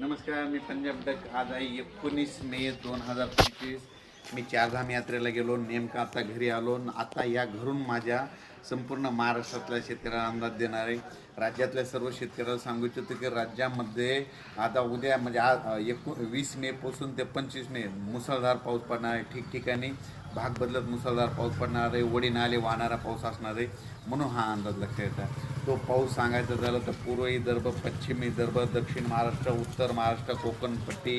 नमस्कार मी पंजाब डक आज आहे एकोणीस मे दोन हजार पंचवीस. मी चारधाम यात्रेला गेलो नेमकं आता घरी आलो आता या घरून माझ्या संपूर्ण महाराष्ट्रातल्या शेतकऱ्यांना अंदाज देणार आहे राज्यातल्या सर्व शेतकऱ्याला सांगू इच्छितो की राज्यामध्ये आता उद्या म्हणजे आज एकू वीस मेपासून ते पंचवीस मे मुसळधार पाऊस पडणार आहे. ठिकठिकाणी भाग बदलत मुसळधार पाऊस पडणार आहे. वडी नाले वाहणारा पाऊस असणार आहे. म्हणून हा अंदाज लक्षात येतात तो पाऊस सांगायचं झालं तर पूर्व विदर्भ पश्चिम विदर्भ दक्षिण महाराष्ट्र उत्तर महाराष्ट्र कोकणपट्टी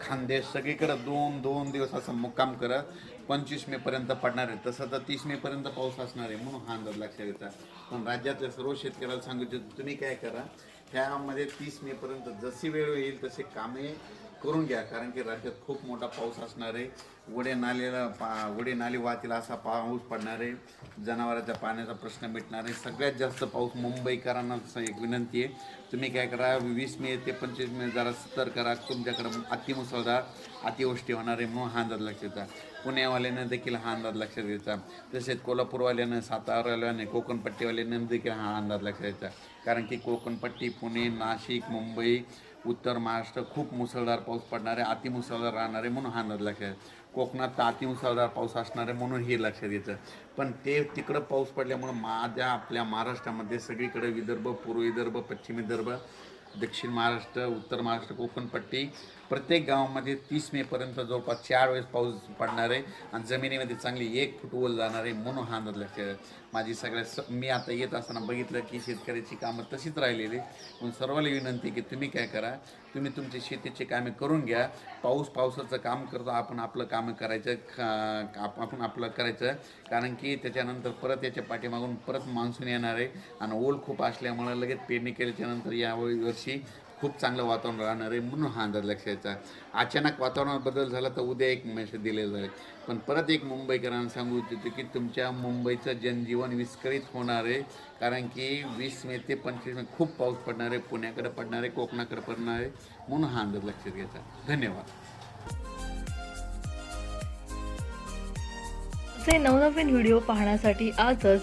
खानदेश सगळीकडे दोन दोन दिवस असं मुक्काम करत पंचवीस मेपर्यंत पडणार आहे. तसं तर तीस मेपर्यंत पाऊस असणार आहे म्हणून हा अंदाज लक्षात येतात पण राज्यातल्या सर्व शेतकऱ्याला सांगू इच्छितो तुम्ही काय करा त्यामध्ये तीस मेपर्यंत जशी वेळ येईल तसे कामे करून घ्या कारण की राज्यात खूप मोठा पाऊस असणार आहे. वडे नालेला पा वडे नाली वाहतील असा पाऊस पडणार आहे. जनावरांच्या पाण्याचा प्रश्न मिटणार आहे. सगळ्यात जास्त पाऊस मुंबईकरांना एक विनंती आहे. तुम्ही काय करा वीस मे ते पंचवीस मे जरा सतर्क करा तुमच्याकडं अतिमुसळधार अतिवृष्टी होणार आहे म्हणून हा अंदाज लक्षात देता पुण्यावाल्यानं देखील हा अंदाज लक्षात घ्यायचा तसेच कोल्हापूरवाल्यानं सातारावाल्याने कोकणपट्टीवाल्यानं देखील हा अंदाज लक्षात घ्यायचा कारण की कोकणपट्टी पुणे नाशिक मुंबई उत्तर महाराष्ट्र खूप मुसळधार पाऊस पडणारे अतिमुसळधार राहणारे म्हणून हा अंदाज लक्षात कोकणात तर अतिमुसळधार पाऊस असणारे म्हणून हे लक्षात येतं. पण ते तिकडं पाऊस पडल्यामुळं माझ्या आपल्या महाराष्ट्रामध्ये सगळीकडे विदर्भ पूर्व विदर्भ पश्चिम विदर्भ दक्षिण महाराष्ट्र उत्तर महाराष्ट्र कोकणपट्टी प्रत्येक गावामध्ये तीस मेपर्यंत जवळपास चार वेळेस पाऊस पडणार आहे आणि जमिनीमध्ये चांगली एक फूट ओल जाणार आहे म्हणून हा अंदाज लक्षात माझी सगळ्या स मी आता येत असताना बघितलं की शेतकऱ्याची कामं तशीच राहिलेली पण सर्वांना विनंती आहे की तुम्ही काय करा तुम्ही तुमची शेतीची कामे करून घ्या. पाऊस पावसाचं काम करतो आपण आपलं कामं करायचं का आपण आपलं करायचं. कारण की त्याच्यानंतर परत याच्या पाठीमागून परत मान्सून येणार आहे आणि ओल खूप असल्यामुळे लगेच पेरणी केल्याच्यानंतर यावेळी वर्षी खूप चांगलं वातावरण राहणार आहे म्हणून हा अंदाज लक्षायचा अचानक वातावरणात बदल झाला तर उद्या एक मेसेज दिलेला आहे पण परत एक मुंबईकरांना सांगू इच्छितो की तुमच्या मुंबईचं जनजीवन विस्कळीत होणार आहे. कारण की वीस मे ते पंचवीस मे खूप पाऊस पडणार आहे पुण्याकडे पडणार आहे कोकणाकडे पडणार आहे म्हणून हा अंदाज लक्षात घ्यायचा. धन्यवाद. जे नवनवीन व्हिडिओ पाहण्यासाठी आजच